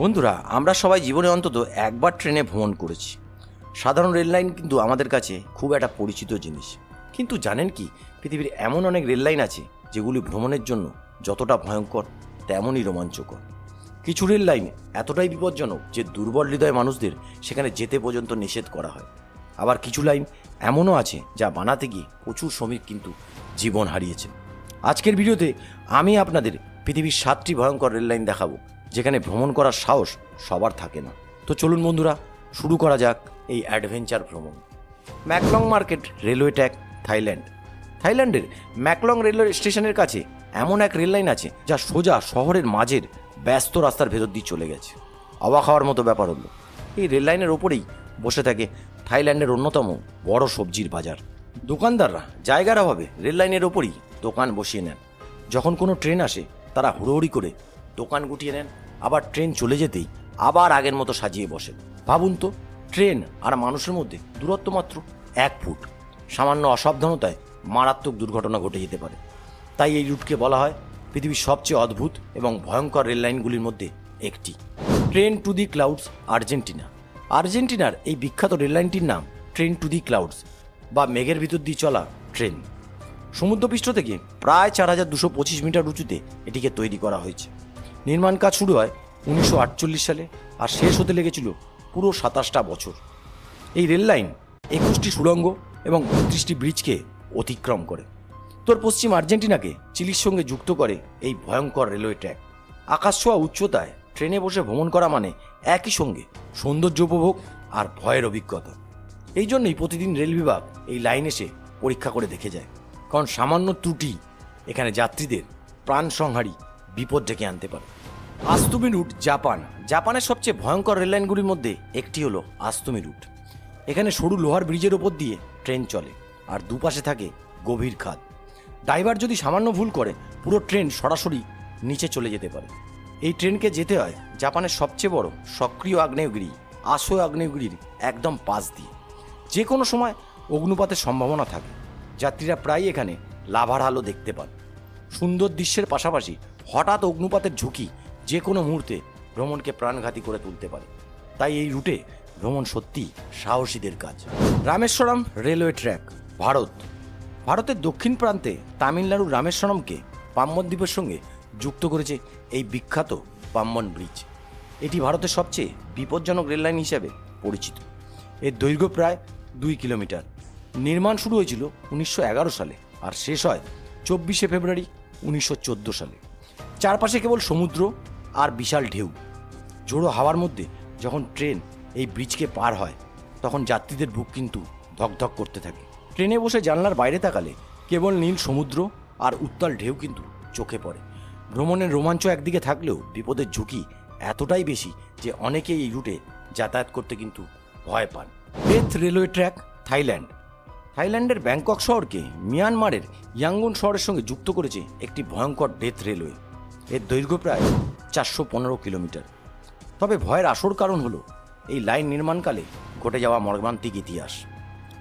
বন্ধুরা, আমরা সবাই জীবনে অন্তত একবার ট্রেনে ভ্রমণ করেছি। সাধারণ রেল লাইন কিন্তু আমাদের কাছে খুব একটা পরিচিত জিনিস। কিন্তু জানেন কি, পৃথিবীর এমন অনেক রেললাইন আছে যেগুলি ভ্রমণের জন্য যতটা ভয়ঙ্কর, তেমনই রোমাঞ্চকর। কিছু রেল লাইন এতটাই বিপজ্জনক যে দুর্বল হৃদয় মানুষদের সেখানে যেতে পর্যন্ত নিষেধ করা হয়। আবার কিছু লাইন এমনও আছে যা বানাতে গিয়ে প্রচুর শ্রমিক কিন্তু জীবন হারিয়েছে আজকের ভিডিওতে আমি আপনাদের পৃথিবীর সাতটি ভয়ঙ্কর রেল লাইন দেখাবো। যেখানে ভ্রমণ করার সাহস সবার থাকে না। তো চলুন বন্ধুরা, শুরু করা যাক এই অ্যাডভেঞ্চার ভ্রমণ। Maeklong market railway track, Thailand. থাইল্যান্ডের ম্যাকলং রেলওয়ে স্টেশনের কাছে এমন এক রেল লাইন আছে যা সোজা শহরের মাঝের ব্যস্ত রাস্তার ভেতর দিয়ে চলে গেছে। অবাক হওয়ার মতো ব্যাপার হলো, এই রেল লাইনের ওপরেই বসে থাকে থাইল্যান্ডের অন্যতম বড় সবজির বাজার। দোকানদাররা জায়গার অভাবে রেল লাইনের ওপরই দোকান বসিয়ে নেন। যখন কোনো ট্রেন আসে, তারা হুড়োহুড়ি করে দোকান গুটিয়ে নেন। আবার ট্রেন চলে যেতেই আবার আগের মতো সাজিয়ে বসেন ভাবুন তো, ট্রেন আর মানুষের মধ্যে দূরত্ব মাত্র এক ফুট। সামান্য অসাবধানতায় মারাত্মক দুর্ঘটনা ঘটে যেতে পারে। তাই এই রুটকে বলা হয় পৃথিবীর সবচেয়ে অদ্ভুত এবং ভয়ঙ্কর রেল লাইনগুলির মধ্যে একটি। Train to the clouds, Argentina. আর্জেন্টিনার এই বিখ্যাত রেল লাইনটির নাম ট্রেন টু দি ক্লাউডস বা মেঘের ভিতর দিয়ে চলা ট্রেন। সমুদ্রপৃষ্ঠ থেকে প্রায় চার হাজার দুশো পঁচিশ মিটার উঁচুতে এটিকে তৈরি করা হয়েছে। নির্মাণ কাজ শুরু হয় উনিশশো আটচল্লিশ সালে আর শেষ হতে লেগেছিল পুরো সাতাশটা বছর। এই রেল লাইন একুশটি সুড়ঙ্গ এবং উনত্রিশটি ব্রিজকে অতিক্রম করে। উত্তর পশ্চিম আর্জেন্টিনাকে চিলির সঙ্গে যুক্ত করে এই ভয়ঙ্কর রেলওয়ে ট্র্যাক। আকাশ ছোঁয়া উচ্চতায় ট্রেনে বসে ভ্রমণ করা মানে একই সঙ্গে সৌন্দর্য উপভোগ আর ভয়ের অভিজ্ঞতা। এই জন্যই প্রতিদিন রেল বিভাগ এই লাইন এসে পরীক্ষা করে দেখে যায়। কারণ সামান্য ত্রুটি এখানে যাত্রীদের প্রাণ সংহারী বিপদ ডেকে আনতে পারে। আস্তুমি রুট, জাপান। জাপানের সবচেয়ে ভয়ঙ্কর রেললাইনগুলির মধ্যে একটি হলো আস্তুমি রুট। এখানে সরু লোহার ব্রিজের ওপর দিয়ে ট্রেন চলে আর দুপাশে থাকে গভীর খাদ। ড্রাইভার যদি সামান্য ভুল করে, পুরো ট্রেন সরাসরি নিচে চলে যেতে পারে। এই ট্রেনকে যেতে হয় জাপানের সবচেয়ে বড় সক্রিয় আগ্নেয়গিরি আসো আগ্নেয়গিরির একদম পাশ দিয়ে। যে কোনো সময় অগ্নুপাতের সম্ভাবনা থাকে। যাত্রীরা প্রায়ই এখানে লাভার আলো দেখতে পান। সুন্দর দৃশ্যের পাশাপাশি হঠাৎ অগ্নুপাতের ঝুঁকি যে কোনো মুহূর্তে ভ্রমণকে প্রাণঘাতী করে তুলতে পারে। তাই এই রুটে ভ্রমণ সত্যি সাহসীদের কাজ। Rameswaram railway track, Bharat. ভারতের দক্ষিণ প্রান্তে তামিলনাড়ুর রামেশ্বরমকে পাম্বন দ্বীপের সঙ্গে যুক্ত করেছে এই বিখ্যাত পাম্বন ব্রিজ। এটি ভারতের সবচেয়ে বিপজ্জনক রেললাইন হিসেবে পরিচিত। এর দৈর্ঘ্য প্রায় দুই কিলোমিটার। নির্মাণ শুরু হয়েছিল উনিশশো এগারো সালে আর শেষ হয় চব্বিশে ফেব্রুয়ারি উনিশশো চোদ্দ সালে। চারপাশে কেবল সমুদ্র আর বিশাল ঢেউ। জোড়ো হাওয়ার মধ্যে যখন ট্রেন এই ব্রিজকে পার হয়, তখন যাত্রীদের বুক কিন্তু ধকধক করতে থাকে। ট্রেনে বসে জানলার বাইরে তাকালে কেবল নীল সমুদ্র আর উত্তাল ঢেউ কিন্তু চোখে পড়ে। ভ্রমণের রোমাঞ্চ একদিকে থাকলেও বিপদের ঝুঁকি এতটাই বেশি যে অনেকেই এই রুটে যাতায়াত করতে কিন্তু ভয় পান। Death railway track, Thailand. থাইল্যান্ডের ব্যাংকক শহরকে মিয়ানমারের ইয়াঙ্গুন শহরের সঙ্গে যুক্ত করেছে একটি ভয়ঙ্কর ডেথ রেলওয়ে। এর দৈর্ঘ্য প্রায় চারশো পনেরো কিলোমিটার। তবে ভয়ের আসল কারণ হলো, এই লাইন নির্মাণকালে ঘটে যাওয়া মর্মান্তিক ইতিহাস।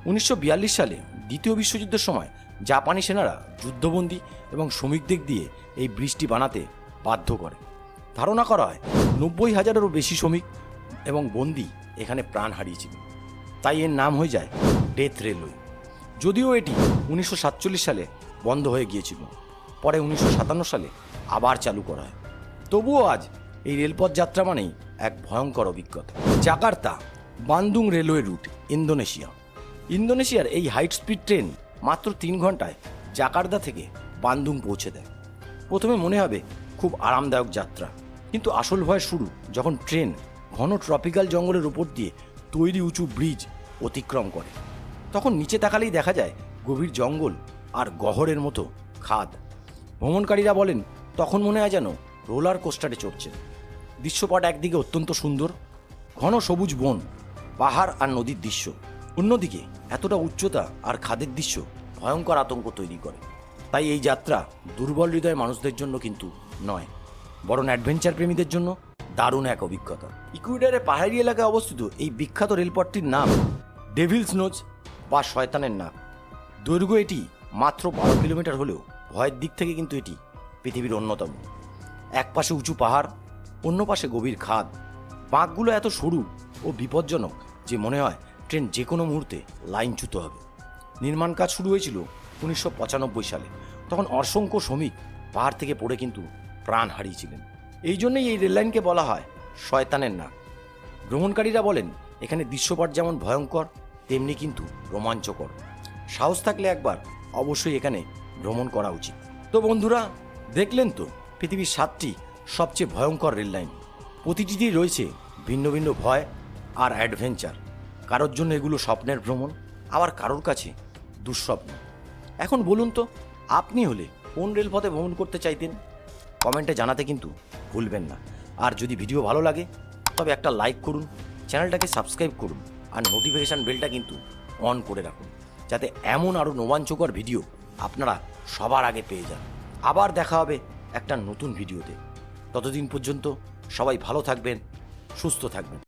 উনিশশো বিয়াল্লিশ সালে দ্বিতীয় বিশ্বযুদ্ধের সময় জাপানি সেনারা যুদ্ধবন্দী এবং শ্রমিকদের দিয়ে এই ব্রিজটি বানাতে বাধ্য করে। ধারণা করা হয়, নব্বই হাজারেরও বেশি শ্রমিক এবং বন্দী এখানে প্রাণ হারিয়েছিল। তাই এর নাম হয়ে যায় ডেথ রেলওয়ে। যদিও এটি উনিশশো সাতচল্লিশ সালে বন্ধ হয়ে গিয়েছিল। পরে উনিশশো সাতান্ন সালে আবার চালু করা হয়। তবুও আজ এই রেলপথ যাত্রা মানেই এক ভয়ঙ্কর অভিজ্ঞতা। Jakarta, Bandung railway route, Indonesia. ইন্দোনেশিয়ার এই হাইট স্পিড ট্রেন মাত্র তিন ঘন্টায় জাকার্তা থেকে বান্দুং পৌঁছে দেয়। প্রথমে মনে হবে খুব আরামদায়ক যাত্রা, কিন্তু আসল ভয় শুরু যখন ট্রেন ঘন ট্রপিক্যাল জঙ্গলের উপর দিয়ে তৈরি উঁচু ব্রিজ অতিক্রম করে। তখন নিচে তাকালেই দেখা যায় গভীর জঙ্গল আর গহরের মতো খাদ। ভ্রমণকারীরা বলেন, তখন মনে হয় যেন রোলার কোস্টারে চড়ছেন দৃশ্যপট একদিকে অত্যন্ত সুন্দর, ঘন সবুজ বন, পাহাড় আর নদীর দৃশ্য। অন্যদিকে এতটা উচ্চতা আর খাদের দৃশ্য ভয়ঙ্কর আতঙ্ক তৈরি করে। তাই এই যাত্রা দুর্বল হৃদয় মানুষদের জন্য কিন্তু নয়, বরং অ্যাডভেঞ্চার প্রেমীদের জন্য দারুণ এক অভিজ্ঞতা। ইকুইডারের পাহাড়ি এলাকায় অবস্থিত এই বিখ্যাত রেলপথটির নাম ডেভিলস নোজ বা শয়তানের নাক দৈর্ঘ্য এটি মাত্র বারো কিলোমিটার হলেও ভয়ের দিক থেকে কিন্তু এটি পৃথিবীর অন্যতম। এক পাশে উঁচু পাহাড়, অন্য পাশে গভীর খাদ। পাঁকগুলো এত সরু ও বিপজ্জনক যে মনে হয় ট্রেন যে কোনো মুহূর্তে লাইনচ্যুত হবে। নির্মাণ কাজ শুরু হয়েছিল উনিশশো পঁচানব্বই সালে। তখন অসংখ্য শ্রমিক পাহাড় থেকে পড়ে কিন্তু প্রাণ হারিয়েছিলেন। এই জন্যই এই রেললাইনকে বলা হয় শয়তানের নাক। ভ্রমণকারীরা বলেন, এখানে দৃশ্যপট যেমন ভয়ঙ্কর, তেমনি কিন্তু রোমাঞ্চকর। সাহস থাকলে একবার অবশ্যই এখানে ভ্রমণ করা উচিত। তো বন্ধুরা, দেখলেন তো, পৃথিবীর সাতটি সবচেয়ে ভয়ঙ্কর রেললাইন। প্রতিটিতেই রয়েছে ভিন্ন ভিন্ন ভয় আর অ্যাডভেঞ্চার। কারোর জন্য এগুলো স্বপ্নের ভ্রমণ, আবার কারোর কাছে দুঃস্বপ্ন। এখন বলুন তো, আপনি হলে কোন রেলপথে ভ্রমণ করতে চাইতেন? কমেন্টে জানাতে কিন্তু ভুলবেন না। আর যদি ভিডিও ভালো লাগে, তবে একটা লাইক করুন, চ্যানেলটাকে সাবস্ক্রাইব করুন, আর নোটিফিকেশান বেলটা কিন্তু অন করে রাখুন, যাতে এমন আরও রোমাঞ্চকর ভিডিও আপনারা সবার আগে পেয়ে যান। আবার দেখা হবে একটা নতুন ভিডিওতে। ততদিন পর্যন্ত সবাই ভালো থাকবেন, সুস্থ থাকবেন।